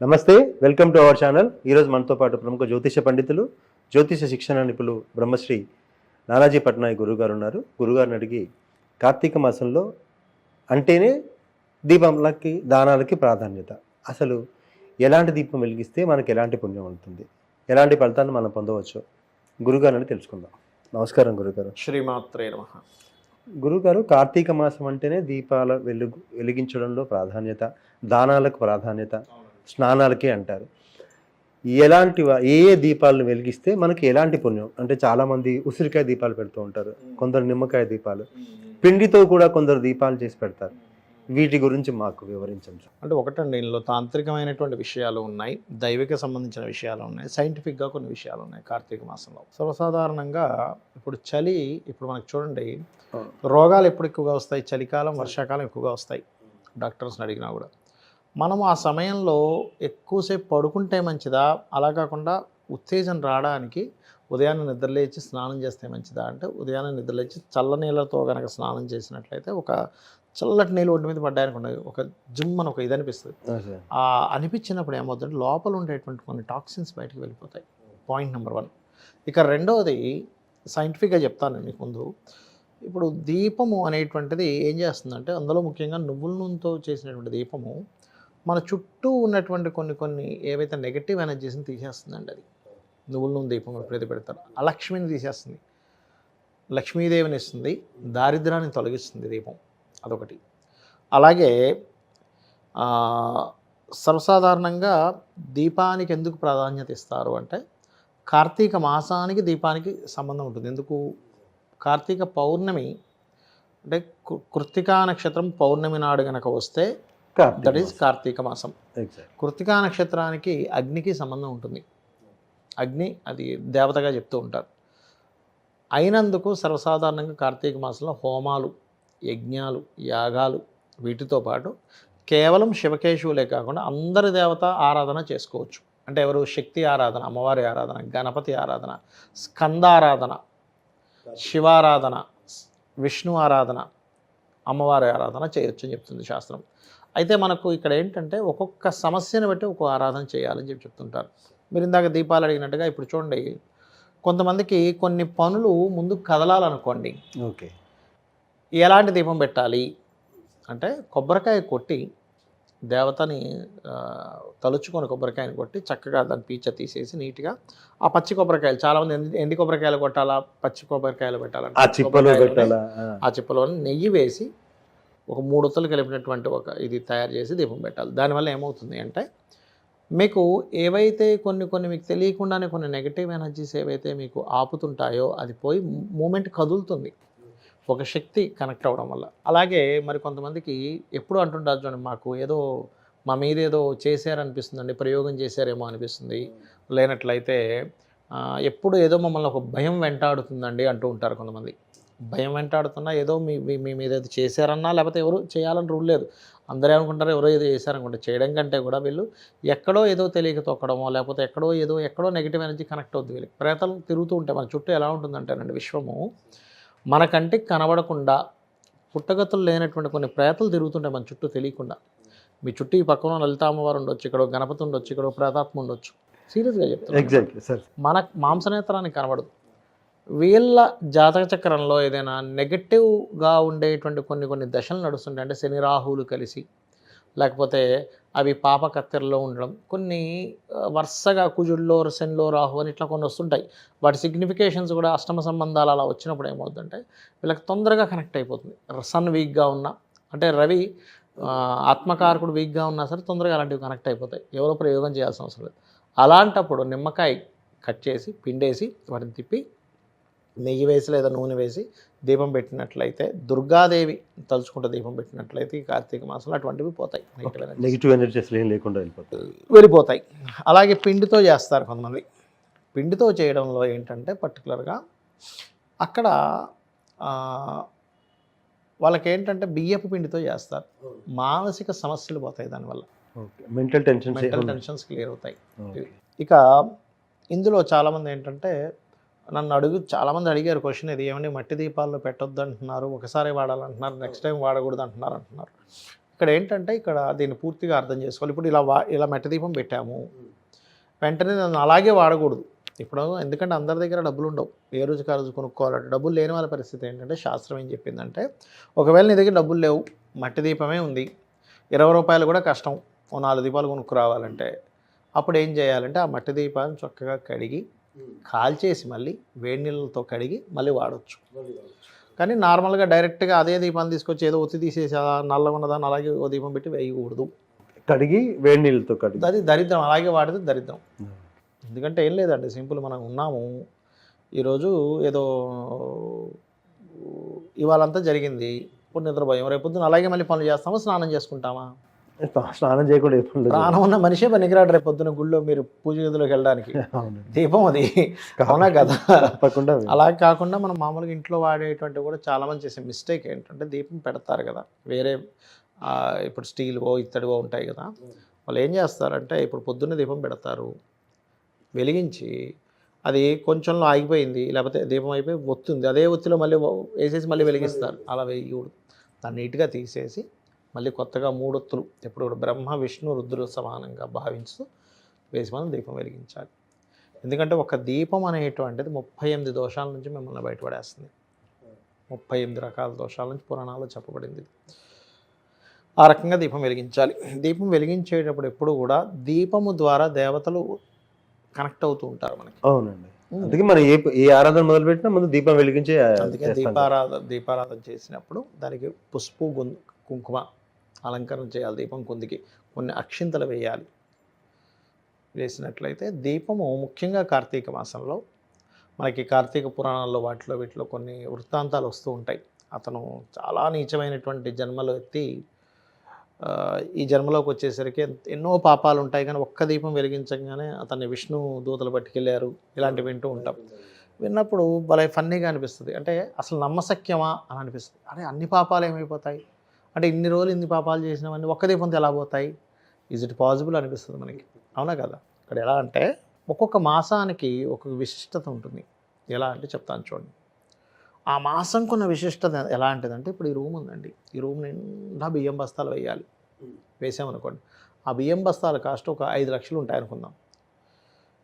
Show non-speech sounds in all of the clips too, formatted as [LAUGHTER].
నమస్తే welcome to our channel. ఈరోజు మనతో పాటు ప్రముఖ జ్యోతిష పండితులు జ్యోతిష శిక్షణ నిపుణులు బ్రహ్మశ్రీ నానాజీ పట్నాయక్ గురుగారు ఉన్నారు. గురుగారిని అడిగి కార్తీక మాసంలో అంటేనే దీపంలకి దానాలకి ప్రాధాన్యత. అసలు ఎలాంటి దీపం వెలిగిస్తే మనకి ఎలాంటి పుణ్యం ఉంటుంది? ఎలాంటి ఫలితాన్ని మనం పొందవచ్చు గురుగారిని తెలుసుకుందాం. నమస్కారం గురుగారు శ్రీమాత్రే నమ. గురుగారు కార్తీక మాసం అంటేనే దీపాల వెలుగు వెలిగించడంలో ప్రాధాన్యత దానాలకు ప్రాధాన్యత. స్నానాలకి అంటారు. ఎలాంటి ఏ ఏ దీపాలను వెలిగిస్తే మనకి ఎలాంటి పుణ్యం? అంటే చాలా మంది ఉసిరికాయ దీపాలు పెడుతూ ఉంటారు. కొందరు నిమ్మకాయ దీపాలు. పిండితో కూడా కొందరు దీపాలు చేసి పెడతారు. వీటి గురించి మాకు వివరించండి అంటే ఒకటండి ఇందులో తాంత్రికమైనటువంటి విషయాలు ఉన్నాయి. దైవిక సంబంధించిన విషయాలు ఉన్నాయి. సైంటిఫిక్గా కొన్ని విషయాలు ఉన్నాయి కార్తీక మాసంలో. సర్వసాధారణంగా ఇప్పుడు చలి ఇప్పుడు మనకు చూడండి రోగాలు ఎప్పుడు ఎక్కువగా వస్తాయి? చలికాలం వర్షాకాలం ఎక్కువగా వస్తాయి. డాక్టర్స్ని అడిగినా కూడా. మనం ఆ సమయంలో ఎక్కువసేపు పడుకుంటే మంచిదా? అలా కాకుండా ఉత్తేజం రావడానికి ఉదయాన్నే నిద్రలేచి స్నానం చేస్తే మంచిదా? అంటే ఉదయాన్నే నిద్రలేచి చల్ల నీళ్ళతో కనుక స్నానం చేసినట్లయితే ఒక చల్లటి నీళ్ళు ఒంటి మీద పడ్డాయనుకోండి ఒక జిమ్ అని ఒక ఇది అనిపిస్తుంది ఆ అనిపించినప్పుడు ఏమవుతుందంటే లోపల ఉండేటువంటి కొన్ని టాక్సిన్స్ బయటికి వెళ్ళిపోతాయి. Point number one. ఇక రెండవది సైంటిఫిక్గా చెప్తాను మీకు ముందు. ఇప్పుడు దీపము అనేటువంటిది ఏం చేస్తుందంటే అందులో ముఖ్యంగా నువ్వుల నూనెతో చేసినటువంటి దీపము మన చుట్టూ ఉన్నటువంటి కొన్ని కొన్ని ఏవైతే నెగటివ్ ఎనర్జీస్ని తీసేస్తుందండి అది. నువ్వుల నూనె దీపం ఎప్పుడైతే పెడతారు. ఆ లక్ష్మిని తీసేస్తుంది. లక్ష్మీదేవిని ఇస్తుంది. దారిద్రాన్ని తొలగిస్తుంది దీపం. అదొకటి. అలాగే సర్వసాధారణంగా దీపానికి ఎందుకు ప్రాధాన్యత ఇస్తారు అంటే కార్తీక మాసానికి దీపానికి సంబంధం ఉంటుంది. ఎందుకు? కార్తీక పౌర్ణమి అంటే కృత్తికా నక్షత్రం పౌర్ణమి నాడు గనక వస్తే దట్ ఈస్ కార్తీక మాసం. కృత్తికా నక్షత్రానికి అగ్నికి సంబంధం ఉంటుంది. అగ్ని అది దేవతగా చెప్తూ ఉంటారు. అయినందుకు సర్వసాధారణంగా కార్తీక మాసంలో హోమాలు యజ్ఞాలు యాగాలు వీటితో పాటు కేవలం శివకేశవులే కాకుండా అందరి దేవత ఆరాధన చేసుకోవచ్చు. అంటే ఎవరు శక్తి ఆరాధన అమ్మవారి ఆరాధన గణపతి ఆరాధన స్కందారాధన శివారాధన విష్ణు ఆరాధన అమ్మవారి ఆరాధన చేయొచ్చు అని చెప్తుంది శాస్త్రం. అయితే మనకు ఇక్కడ ఏంటంటే ఒక్కొక్క సమస్యను బట్టి ఒక్కొక్క ఆరాధన చేయాలని చెప్పి చెప్తుంటారు. మీరు ఇందాక దీపాలు అడిగినట్టుగా ఇప్పుడు చూడండి కొంతమందికి కొన్ని పనులు ముందు కదలాలనుకోండి. ఓకే. ఎలాంటి దీపం పెట్టాలి? అంటే కొబ్బరికాయ కొట్టి దేవతని తలుచుకొని కొబ్బరికాయని కొట్టి చక్కగా దాని పీచ తీసేసి నీట్గా ఆ పచ్చి కొబ్బరికాయలు చాలామంది ఎండి ఎండి కొబ్బరికాయలు కొట్టాలా? పచ్చి కొబ్బరికాయలు పెట్టాలంటే ఆ పచ్చి చిప్పలో కొబ్బరికాయలని పెట్టాలా? ఆ. ఆ చిప్పలో నెయ్యి వేసి ఒక మూడు ఒత్తులు కలిపినటువంటి ఒక ఇది తయారు చేసి దీపం పెట్టాలి. దానివల్ల ఏమవుతుంది అంటే మీకు ఏవైతే కొన్ని కొన్ని మీకు తెలియకుండానే కొన్ని నెగటివ్ ఎనర్జీస్ ఏవైతే మీకు ఆపుతుంటాయో అది పోయి మూమెంట్ కదులుతుంది. ఒక శక్తి కనెక్ట్ అవ్వడం వల్ల. అలాగే మరి కొంతమందికి ఎప్పుడు అంటుంటారు చూడండి మాకు ఏదో మా మీద ఏదో చేశారనిపిస్తుందండి ప్రయోగం చేశారేమో అనిపిస్తుంది. లేనట్లయితే ఎప్పుడు ఏదో మమ్మల్ని ఒక భయం వెంటాడుతుందండి అంటూ ఉంటారు కొంతమంది. భయం వెంటాడుతున్నా ఏదో మీ మీ- మీద ఏదో చేశారన్నా లేకపోతే ఎవరు చేయాలని రూల్ లేదు. అందరూ ఏమనుకుంటారు ఎవరో ఏదో చేశారనుకుంటే చేయడం కంటే కూడా వీళ్ళు ఎక్కడో ఏదో తెలియక తొక్కడమో లేకపోతే ఎక్కడో ఏదో ఎక్కడో నెగిటివ్ ఎనర్జీ కనెక్ట్ అవుతుంది వీళ్ళకి. ప్రేతలు తిరుగుతూ ఉంటాయి మన చుట్టూ ఎలా ఉంటుందంటేనండి విశ్వము మన కంటికి కనబడకుండా పుట్టగతులు లేనటువంటి కొన్ని ప్రేతలు తిరుగుతుంటాయి మన చుట్టూ తెలియకుండా. మీ చుట్టూ ఈ పక్కన లలిత అమ్మవారు ఉండొచ్చు ఇక్కడ గణపతి ఉండొచ్చు ఇక్కడ ప్రేతాత్మ ఉండొచ్చు. సీరియస్గా చెప్తాను ఎగ్జాక్ట్లీ సార్ మన మాంసనేత్రానికి కనబడదు. వీళ్ళ జాతక చక్రంలో ఏదైనా నెగటివ్గా ఉండేటువంటి కొన్ని కొన్ని దశలు నడుస్తుంటాయి. అంటే శని రాహువులు కలిసి లేకపోతే అవి పాప కత్తెరలో ఉండడం కొన్ని వరుసగా కుజుల్లో శనిలో రాహు అని ఇట్లా కొన్ని వస్తుంటాయి. వాటి సిగ్నిఫికేషన్స్ కూడా అష్టమ సంబంధాలు అలా వచ్చినప్పుడు ఏమవుతుందంటే వీళ్ళకి తొందరగా కనెక్ట్ అయిపోతుంది. సన్ వీక్గా ఉన్నా అంటే రవి ఆత్మకారకుడు వీక్గా ఉన్నా సరే తొందరగా అలాంటివి కనెక్ట్ అయిపోతాయి. ఎవరో ప్రయోగం చేయాల్సిన అవసరం లేదు. అలాంటప్పుడు నిమ్మకాయ కట్ చేసి పిండేసి వాటిని తిప్పి నెయ్యి వేసి లేదా నూనె వేసి దీపం పెట్టినట్లయితే దుర్గాదేవి తలుచుకుంటే దీపం పెట్టినట్లయితే ఈ కార్తీక మాసంలో అటువంటివి పోతాయి నెగిటివ్ ఎనర్జీస్. ఏం లేకుండా వెళ్ళిపోతుంది వెళ్ళిపోతాయి. అలాగే పిండితో చేస్తారు కొంతమంది. పిండితో చేయడంలో ఏంటంటే పర్టికులర్గా అక్కడ వాళ్ళకి ఏంటంటే బియ్యపు పిండితో చేస్తారు. మానసిక సమస్యలు పోతాయి దానివల్ల. Okay mental tensions mental tensions clear అవుతాయి. ఇక ఇందులో చాలామంది ఏంటంటే నన్ను అడుగు చాలామంది అడిగారు క్వశ్చన్ ఇది ఏమండి మట్టి దీపాల్లో పెట్టొద్దు అంటున్నారు ఒకసారి వాడాలంటున్నారు నెక్స్ట్ టైం వాడకూడదు అంటున్నారు అంటున్నారు ఇక్కడ ఏంటంటే ఇక్కడ దీన్ని పూర్తిగా అర్థం చేసుకోవాలి. ఇప్పుడు ఇలా వా ఇలా మెట్ట దీపం పెట్టాము వెంటనే నన్ను అలాగే వాడకూడదు. ఇప్పుడు ఎందుకంటే అందరి దగ్గర డబ్బులు ఉండవు. ఏ రోజుకి ఆ రోజు కొనుక్కోవాలంటే డబ్బులు లేని వాళ్ళ పరిస్థితి ఏంటంటే శాస్త్రం ఏం చెప్పిందంటే ఒకవేళ నీ దగ్గర డబ్బులు లేవు మట్టి దీపమే ఉంది ఇరవై రూపాయలు కూడా కష్టం ఓ నాలుగు దీపాలు కొనుక్కు రావాలంటే అప్పుడు ఏం చేయాలంటే ఆ మట్టి దీపాన్ని చక్కగా కడిగి కాల్చేసి మళ్ళీ వేడి నీళ్ళతో కడిగి మళ్ళీ వాడచ్చు. కానీ నార్మల్గా డైరెక్ట్గా అదే దీపాన్ని తీసుకొచ్చి ఏదో ఒత్తి తీసేసి అలా నల్లగా ఉన్నదాన్ని అలాగే ఓ దీపం పెట్టి వేయకూడదు. కడిగి వేడి నీళ్ళతో కడిగి. అది దరిద్రం అలాగే వాడితే దరిద్రం. ఎందుకంటే ఏం లేదండి సింపుల్ మనం ఉన్నాము. ఈరోజు ఏదో ఇవాళంతా జరిగింది. ఇప్పుడు నిద్రపోయాం రేపు పొద్దున అలాగే మళ్ళీ పనులు చేస్తామా స్నానం చేసుకుంటామా? స్నానం చేయకుండా. ప్రాణం ఉన్న మనిషే పనికిరాడు రేపు పొద్దున గుళ్ళో మీరు పూజ గదిలోకి వెళ్ళడానికి. దీపం అది. అవునా కదా? తప్పకుండా అలా కాకుండా మనం మామూలుగా ఇంట్లో వాడేటువంటి కూడా చాలా మంది చేసే మిస్టేక్ ఏంటంటే దీపం పెడతారు కదా. వేరే ఇప్పుడు స్టీల్వో ఇత్తడివో ఉంటాయి కదా. వాళ్ళు ఏం చేస్తారంటే ఇప్పుడు పొద్దున్న దీపం పెడతారు. వెలిగించి అది కొంచెంలో ఆగిపోయింది లేకపోతే దీపం అయిపోయి ఒత్తుంది. అదే ఒత్తిలో మళ్ళీ వేసేసి మళ్ళీ వెలిగిస్తారు. అలా వేయకూడదు. దాన్ని నీట్గా తీసేసి మళ్ళీ కొత్తగా మూడొత్తులు ఎప్పుడు కూడా బ్రహ్మ విష్ణు రుద్రుడు సమానంగా భావించుతూ వేసి మనం దీపం వెలిగించాలి. ఎందుకంటే ఒక దీపం అనేటువంటిది ముప్పై ఎనిమిది దోషాల నుంచి మిమ్మల్ని బయటపడేస్తుంది. ముప్పై ఎనిమిది రకాల దోషాల నుంచి పురాణాల్లో చెప్పబడింది. ఆ రకంగా దీపం వెలిగించాలి. దీపం వెలిగించేటప్పుడు ఎప్పుడు కూడా దీపము ద్వారా దేవతలు కనెక్ట్ అవుతూ ఉంటారు మనకి. అవునండి. అందుకే మనం ఏ ఏ ఆరాధన మొదలు పెట్టినా ముందు దీపం వెలిగించే అందుకే. దీపారాధన దీపారాధన చేసినప్పుడు దానికి పసుపు గుం- కుంకుమ అలంకరణ చేయాలి దీపం కుందికి కొన్ని అక్షింతలు వేయాలి. వేసినట్లయితే దీపము ముఖ్యంగా కార్తీక మాసంలో మనకి కార్తీక పురాణాల్లో వాటిలో వీటిలో కొన్ని వృత్తాంతాలు వస్తూ ఉంటాయి. అతను చాలా నీచమైనటువంటి జన్మలు ఎత్తి ఈ జన్మలోకి వచ్చేసరికి ఎన్నో పాపాలు ఉంటాయి కానీ ఒక్క దీపం వెలిగించగానే అతన్ని విష్ణు దూతలు పట్టుకెళ్ళారు ఇలాంటివి వింటూ ఉంటాం. విన్నప్పుడు భలే ఫన్నీగా అనిపిస్తుంది. అంటే అసలు నమ్మశక్యమా అని అనిపిస్తుంది. అరే అన్ని పాపాలు ఏమైపోతాయి? అంటే ఇన్ని రోజులు ఇన్ని పాపాలు చేసినవన్నీ ఒక్క దీపంతో ఎలా పోతాయి? ఈజ్ ఇట్ పాసిబుల్ అనిపిస్తుంది మనకి? అవునా కదా? ఇక్కడ ఎలా అంటే ఒక్కొక్క మాసానికి ఒక్కొక్క విశిష్టత ఉంటుంది. ఎలా అంటే చెప్తాను చూడండి. ఆ మాసంకున్న విశిష్టత ఎలా అంటదంటే ఇప్పుడు ఈ రూమ్ ఉందండి. ఈ రూమ్ నిండా బియ్యం బస్తాలు వేయాలి వేసామనుకోండి. ఆ బియ్యం బస్తాల కాస్ట్ ఒక ఐదు లక్షలు ఉంటాయి అనుకుందాం.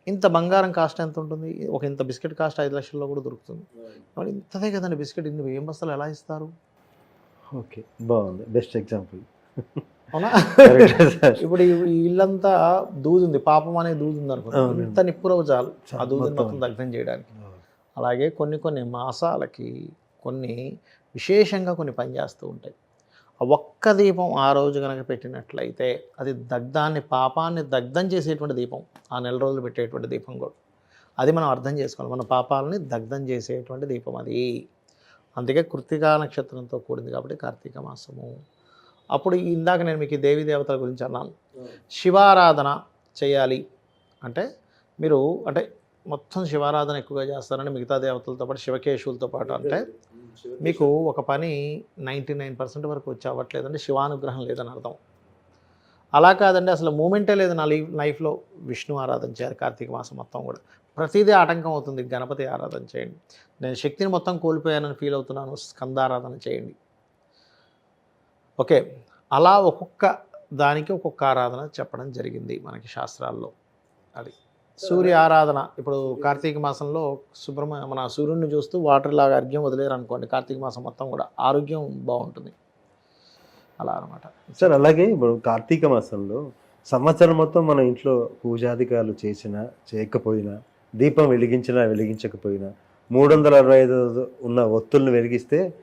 ఇంత బంగారం కాస్ట్ ఎంత ఉంటుంది? ఒక ఇంత బిస్కెట్ కాస్ట్ ఐదు లక్షల్లో కూడా దొరుకుతుంది. మరి ఇంతదే కదండి బిస్కెట్. ఇన్ని బియ్యం బస్తాలు ఎలా ఇస్తారు? ఓకే బాగుంది. బెస్ట్ ఎగ్జాంపుల్ అవునా? [LAUGHS] ఇప్పుడు ఇల్లంతా దూదుంది పాపం అనే దూదు ఉంది అనుకో అవునండి. ఇంత నిప్పురవ చాలు ఆ దూదుని మొత్తం. దగ్ధం చేయడానికి. అలాగే కొన్ని కొన్ని మాసాలకి కొన్ని విశేషంగా కొన్ని పనిచేస్తూ ఉంటాయి. ఆ ఒక్క దీపం ఆ రోజు కనుక పెట్టినట్లయితే అది దగ్ధాన్ని పాపాన్ని దగ్ధం చేసేటువంటి దీపం ఆ నెల రోజులు పెట్టేటువంటి దీపం కూడా. అది మనం అర్థం చేసుకోవాలి. మన పాపాలని దగ్ధం చేసేటువంటి దీపం అది. అందుకే కృతికా నక్షత్రంతో కూడింది కాబట్టి కార్తీక మాసము. అప్పుడు ఇందాక నేను మీకు దేవీ దేవతల గురించి అన్నాను. శివారాధన చేయాలి అంటే మీరు అంటే మొత్తం శివారాధన ఎక్కువగా చేస్తారని మిగతా దేవతలతో పాటు శివకేశవులతో పాటు అంటే మీకు ఒక పని నైంటీ నైన్ పర్సెంట్ వరకు వచ్చి అవ్వట్లేదంటే శివానుగ్రహం లేదని అర్థం. అలా కాదండి. అసలు మూమెంటే లేదు నా లైఫ్ లైఫ్లో. విష్ణు ఆరాధన చేయాలి కార్తీక మాసం మొత్తం కూడా. ప్రతిదీ ఆటంకం అవుతుంది. గణపతి ఆరాధన చేయండి. నేను శక్తిని మొత్తం కోల్పోయానని ఫీల్ అవుతున్నాను. స్కందారాధన చేయండి. ఓకే. అలా ఒక్కొక్క దానికి ఒక్కొక్క ఆరాధన చెప్పడం జరిగింది మనకి శాస్త్రాల్లో. అది సూర్య ఆరాధన. ఇప్పుడు కార్తీక మాసంలో సుబ్రహ్మ మన సూర్యుడిని చూస్తూ వాటర్ లాగా అర్ఘ్యం వదిలేరు అనుకోండి. కార్తీక మాసం మొత్తం కూడా ఆరోగ్యం బాగుంటుంది. అలా అనమాట సార్ అలాగే ఇప్పుడు కార్తీక మాసంలో సంవత్సరం మొత్తం మన ఇంట్లో పూజాధికారులు చేసినా చేయకపోయినా దీపం వెలిగించినా వెలిగించకపోయినా మూడు వందల అరవై ఐదు ఉన్న ఒత్తుల్ని వెలిగిస్తే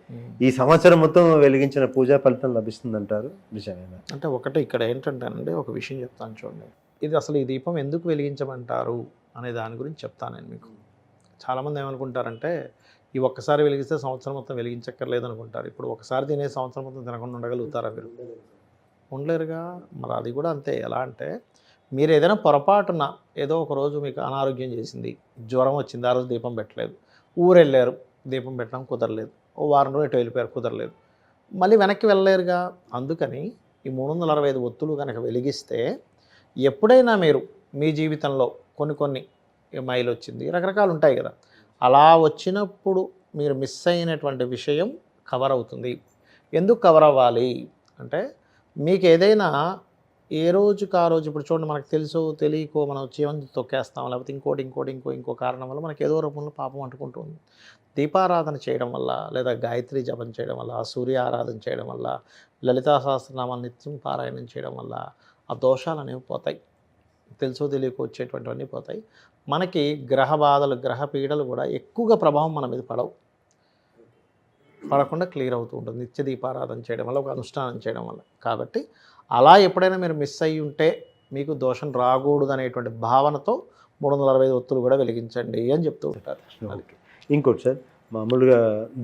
ఈ సంవత్సరం మొత్తం వెలిగించిన పూజా ఫలితం లభిస్తుందంటారు? నిజమేనా? అంటే ఒకటి ఇక్కడ ఏంటంటేనండి ఒక విషయం చెప్తాను చూడండి. ఇది అసలు ఈ దీపం ఎందుకు వెలిగించమంటారు అనే దాని గురించి చెప్తాను నేను మీకు. చాలామంది ఏమనుకుంటారంటే ఈ ఒక్కసారి వెలిగిస్తే సంవత్సరం మొత్తం వెలిగించక్కర్లేదు అనుకుంటారు. ఇప్పుడు ఒకసారి తినే సంవత్సరం మొత్తం తినకుండా ఉండగలుగుతారా మీరు? ఉండలేరుగా. మరి అది కూడా అంతే. ఎలా అంటే మీరు ఏదైనా పొరపాటున ఏదో ఒక రోజు మీకు అనారోగ్యం చేసింది జ్వరం వచ్చింది ఆ రోజు దీపం పెట్టలేదు. ఊరు వెళ్ళారు దీపం పెట్టడం కుదరలేదు. ఓ వారం రోజులు ఎటు వెళ్ళిపోయారు కుదరలేదు. మళ్ళీ వెనక్కి వెళ్ళలేరుగా? అందుకని ఈ మూడు వందల అరవై ఐదు ఒత్తులు కనుక వెలిగిస్తే ఎప్పుడైనా మీరు మీ జీవితంలో కొన్ని కొన్ని మైలు వచ్చింది రకరకాలు ఉంటాయి కదా. అలా వచ్చినప్పుడు మీరు మిస్ అయినటువంటి విషయం కవర్ అవుతుంది. ఎందుకు కవర్ అవ్వాలి? అంటే మీకు ఏదైనా ఏ రోజుకి ఆ రోజు ఇప్పుడు చూడండి మనకు తెలుసు తెలియకో మనం జీవనం తొక్కేస్తాం లేకపోతే ఇంకోటి ఇంకోటి ఇంకో ఇంకో కారణం వల్ల మనకి ఏదో రూపంలో పాపం అంటుకుంటుంది దీపారాధన చేయడం వల్ల లేదా గాయత్రి జపం చేయడం వల్ల సూర్య ఆరాధన చేయడం వల్ల లలితా సహస్రనామాలు నిత్యం పారాయణం చేయడం వల్ల ఆ దోషాలు అనేవి పోతాయి. తెలుసో తెలియకో వచ్చేటువంటివన్నీ పోతాయి. మనకి గ్రహ బాధలు గ్రహ పీడలు కూడా ఎక్కువగా ప్రభావం మన మీద పడవు. పడకుండా క్లియర్ అవుతూ ఉంటుంది. నిత్య దీపారాధన చేయడం వల్ల ఒక అనుష్ఠానం చేయడం వల్ల. కాబట్టి అలా ఎప్పుడైనా మీరు మిస్ అయ్యి ఉంటే మీకు దోషం రాకూడదు అనేటువంటి భావనతో మూడు వందల అరవై ఐదు ఒత్తులు కూడా వెలిగించండి అని చెప్తూ ఉంటారు. ఇంకోటి సార్ మామూలుగా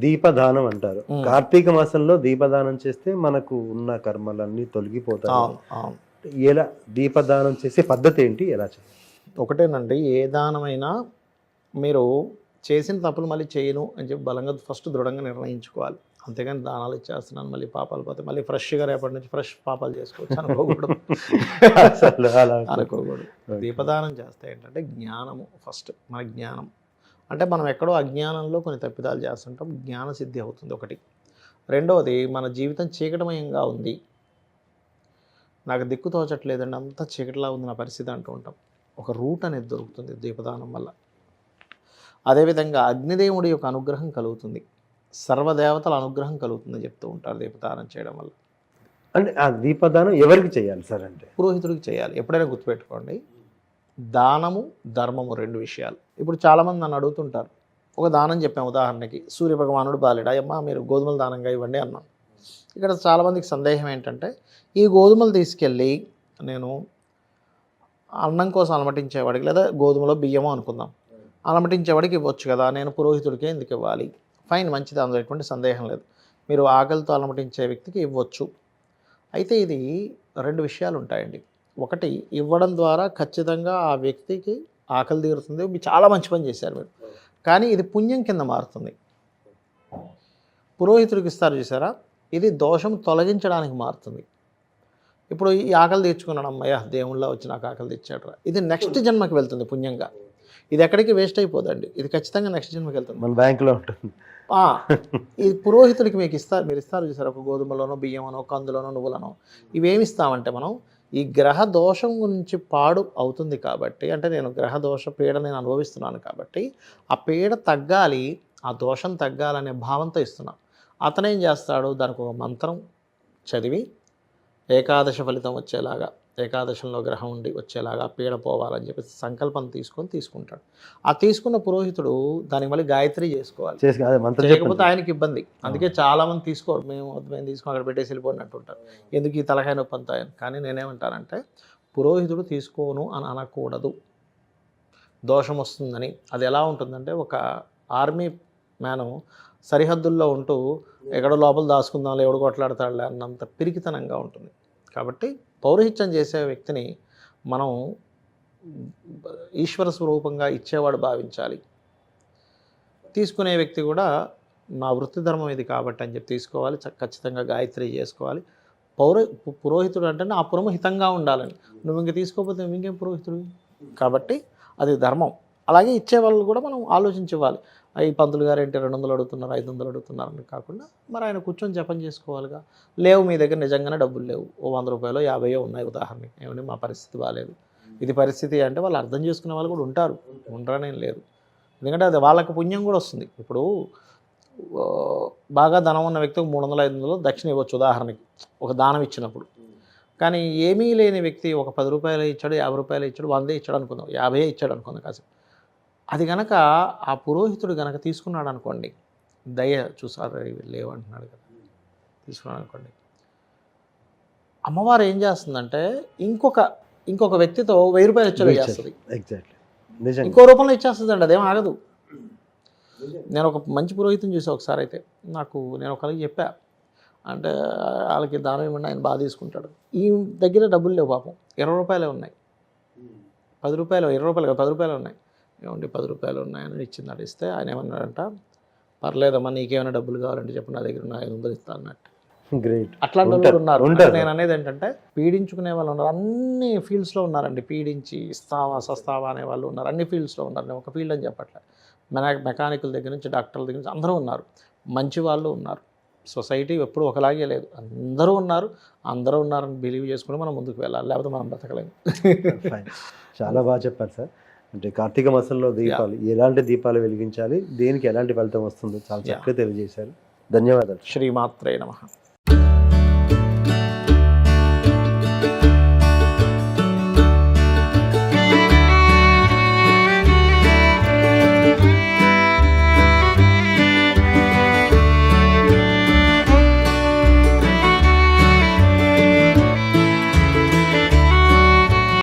దీపదానం అంటారు. కార్తీక మాసంలో దీపదానం చేస్తే మనకు ఉన్న కర్మలన్నీ తొలగిపోతాయి. ఎలా దీపదానం చేసే పద్ధతి ఏంటి? ఎలా చేయాలి? ఒకటేనండి ఏ దానమైనా మీరు చేసిన తప్పులు మళ్ళీ చేయను అని చెప్పి బలంగా ఫస్ట్ దృఢంగా నిర్ణయించుకోవాలి. అంతేగాని దానాలు ఇచ్చేస్తున్నాను మళ్ళీ పాపాలు పోతే మళ్ళీ ఫ్రెష్గా రేపటి నుంచి ఫ్రెష్ పాపాలు చేసుకోవచ్చు అనుకోకూడదు. అనుకోకూడదు. దీపదానం చేస్తే ఏంటంటే జ్ఞానము ఫస్ట్ మన జ్ఞానం. అంటే మనం ఎక్కడో అజ్ఞానంలో కొన్ని తప్పిదాలు చేస్తుంటాం జ్ఞాన సిద్ధి అవుతుంది ఒకటి. రెండవది మన జీవితం చీకటమయంగా ఉంది. నాకు దిక్కు తోచట్లేదండి అంతా చీకటిలా ఉంది నా పరిస్థితి అంటూ ఉంటాం. ఒక రూట్ అనేది దొరుకుతుంది దీపదానం వల్ల. అదేవిధంగా అగ్నిదేవుడి యొక్క అనుగ్రహం కలుగుతుంది. సర్వదేవతల అనుగ్రహం కలుగుతుందని చెప్తూ ఉంటారు దీపదానం చేయడం వల్ల. అంటే ఆ దీపదానం ఎవరికి చేయాలి సార్ అంటే? పురోహితుడికి చేయాలి. ఎప్పుడైనా గుర్తుపెట్టుకోండి. దానము ధర్మము రెండు విషయాలు. ఇప్పుడు చాలామంది నన్ను అడుగుతుంటారు. ఒక దానం చెప్పాము ఉదాహరణకి. సూర్య భగవానుడు బాలేడా? అమ్మా మీరు గోధుమలు దానంగా ఇవ్వండి అన్నాం ఇక్కడ చాలామందికి సందేహం ఏంటంటే ఈ గోధుమలు తీసుకెళ్ళి నేను అన్నం కోసం అలమటించేవాడికి లేదా గోధుమలో బియ్యమో అనుకుందాం. అలమటించేవాడికి ఇవ్వచ్చు కదా. నేను పురోహితుడికే ఎందుకు ఇవ్వాలి? ఫైన్ మంచిది అందులో ఎటువంటి సందేహం లేదు. మీరు ఆకలితో అలమటించే వ్యక్తికి ఇవ్వచ్చు. అయితే ఇది రెండు విషయాలు ఉంటాయండి. ఒకటి ఇవ్వడం ద్వారా ఖచ్చితంగా ఆ వ్యక్తికి ఆకలి తీరుతుంది. మీరు చాలా మంచి పని చేశారు మీరు. కానీ ఇది పుణ్యం కింద మారుతుంది. పురోహితుడికి ఇస్తారు చూసారా? ఇది దోషం తొలగించడానికి మారుతుంది. ఇప్పుడు ఈ ఆకలి తీర్చుకున్నాడు అమ్మయ్య దేవుళ్ళ వచ్చి నాకు ఆకలి తెచ్చాడు ఇది నెక్స్ట్ జన్మకి వెళ్తుంది పుణ్యంగా. ఇది ఎక్కడికి వేస్ట్ అయిపోదండి. ఇది ఖచ్చితంగా నెక్స్ట్ జన్మకి వెళ్తుంది. మన బ్యాంకులో ఉంటుంది. ఈ పురోహితుడికి మీకు ఇస్తారు మీరు ఇస్తారు చూసారు? ఒక గోధుమలోనో బియ్యమనో కందులోనో నువ్వులనో. ఇవేమి ఇస్తామంటే మనం ఈ గ్రహ దోషం గురించి పాడు అవుతుంది కాబట్టి అంటే నేను గ్రహ దోష పీడ నేను అనుభవిస్తున్నాను కాబట్టి ఆ పీడ తగ్గాలి ఆ దోషం తగ్గాలనే భావంతో ఇస్తున్నాం. అతను ఏం చేస్తాడు? దానికి ఒక మంత్రం చదివి ఏకాదశ ఫలితం వచ్చేలాగా ఏకాదశంలో గ్రహం ఉండి వచ్చేలాగా పీడ పోవాలని చెప్పి సంకల్పం తీసుకొని తీసుకుంటాడు. ఆ తీసుకున్న పురోహితుడు దానికి మళ్ళీ గాయత్రి చేసుకోవాలి. చెప్పండి. ఆయనకి ఇబ్బంది. అందుకే చాలా మంది తీసుకోరు. మేము మేము తీసుకొని అక్కడ పెట్టేసి వెళ్ళిపోయినట్టు ఉంటారు ఎందుకు ఈ తలకాయ నొప్పి అంతా. కానీ నేనేమంటానంటే పురోహితుడు తీసుకోను అని అనకూడదు. దోషం వస్తుందని. అది ఎలా ఉంటుందంటే ఒక ఆర్మీ మ్యాను సరిహద్దుల్లో ఉంటూ ఎక్కడో లోపల దాచుకుందాం ఎవడు కొట్లాడతాడులే అన్నంత పిరికితనంగా ఉంటుంది. కాబట్టి పౌరహిత్యం చేసే వ్యక్తిని మనం ఈశ్వర స్వరూపంగా ఇచ్చేవాడు భావించాలి. తీసుకునే వ్యక్తి కూడా నా వృత్తి ధర్మం ఇది కాబట్టి అని చెప్పి తీసుకోవాలి ఖచ్చితంగా గాయత్రి చేసుకోవాలి. పౌర పు- పురోహితుడు అంటే ఆ పురము హితంగా ఉండాలని. నువ్వు ఇంక తీసుకోకపోతే నువ్వు ఇంకేం పురోహితుడు కాబట్టి అది ధర్మం. అలాగే ఇచ్చే వాళ్ళు కూడా మనం ఆలోచించాలి ఈ పంతులు గారు ఏంటి? రెండు వందలు అడుగుతున్నారు ఐదు వందలు అడుగుతున్నారు అని కాకుండా మరి ఆయన కూర్చొని జపం చేసుకోవాలిగా. లేవు మీ దగ్గర నిజంగానే డబ్బులు లేవు. ఓ వంద రూపాయలు యాభైయో ఉన్నాయి ఉదాహరణకి. ఏమని? మా పరిస్థితి బాగాలేదు ఇది పరిస్థితి అంటే వాళ్ళు అర్థం చేసుకునే వాళ్ళు కూడా ఉంటారు. ఉండరనేం లేదు. ఎందుకంటే అది వాళ్ళకి పుణ్యం కూడా వస్తుంది. ఇప్పుడు బాగా ధనం ఉన్న వ్యక్తికి మూడు వందల ఐదు వందలు దక్షిణ ఇవ్వచ్చు ఉదాహరణకి. ఒక దానం ఇచ్చినప్పుడు. కానీ ఏమీ లేని వ్యక్తి ఒక పది రూపాయలు ఇచ్చాడు యాభై రూపాయలు ఇచ్చాడు వందే ఇచ్చాడు అనుకుందాం. యాభై ఇచ్చాడు అనుకుందాం కాసేపు. అది గనక ఆ పురోహితుడు గనక తీసుకున్నాడు అనుకోండి దయ చూసారు లేవంటున్నాడు కదా. తీసుకున్నాడు అనుకోండి అమ్మవారు ఏం చేస్తుందంటే ఇంకొక ఇంకొక వ్యక్తితో వెయ్యి రూపాయలు ఇచ్చేలా చేస్తుంది. ఎగ్జాక్ట్లీ ఇంకో రూపంలో ఇచ్చేస్తుంది అండి అదేం ఆగదు. నేను ఒక మంచి పురోహితం చూసా ఒకసారి అయితే నాకు నేను ఒకరికి చెప్పా. అంటే వాళ్ళకి దానం ఇవ్వండి ఆయన బాగా తీసుకుంటాడు. ఈ దగ్గర డబ్బులు లేవు పాపం ఇరవై రూపాయలే ఉన్నాయి. పది రూపాయలు ఇరవై రూపాయలు కాదు పది రూపాయలు ఉన్నాయి. ఏమండి పది రూపాయలు ఉన్నాయని ఇచ్చింది అటు ఇస్తే ఆయన ఏమన్నాడంట పర్లేదమ్మా నీకేమైనా డబ్బులు కావాలంటే చెప్పు నా దగ్గర ఉన్న ఐదు వందలు ఇస్తా అన్నట్టు. గ్రేట్ అట్లాంటి వాళ్ళు ఉన్నారు. నేను అనేది ఏంటంటే పీడించుకునే వాళ్ళు ఉన్నారు. అన్ని ఫీల్డ్స్లో ఉన్నారండి. పీడించి ఇస్తావా సస్తావా అనే వాళ్ళు ఉన్నారు. అన్ని ఫీల్డ్స్లో ఉన్నారు. నేను ఒక ఫీల్డ్ అని చెప్పట్లే. మెనా మెకానికల్ దగ్గర నుంచి డాక్టర్ల దగ్గర నుంచి అందరూ ఉన్నారు. మంచి వాళ్ళు ఉన్నారు. సొసైటీ ఎప్పుడు ఒకలాగే లేదు. అందరూ ఉన్నారు. అందరూ ఉన్నారని బిలీవ్ చేసుకుని మనం ముందుకు వెళ్ళాలి. లేకపోతే మనం బ్రతకలేము. చాలా బాగా చెప్పారు సార్. అంటే కార్తీక మాసంలో దీపాలు ఎలాంటి దీపాలు వెలిగించాలి? దేనికి ఎలాంటి ఫలితం వస్తుందో చాలా చక్కగా తెలియజేశారు. ధన్యవాదాలు. శ్రీమాత్రే నమ.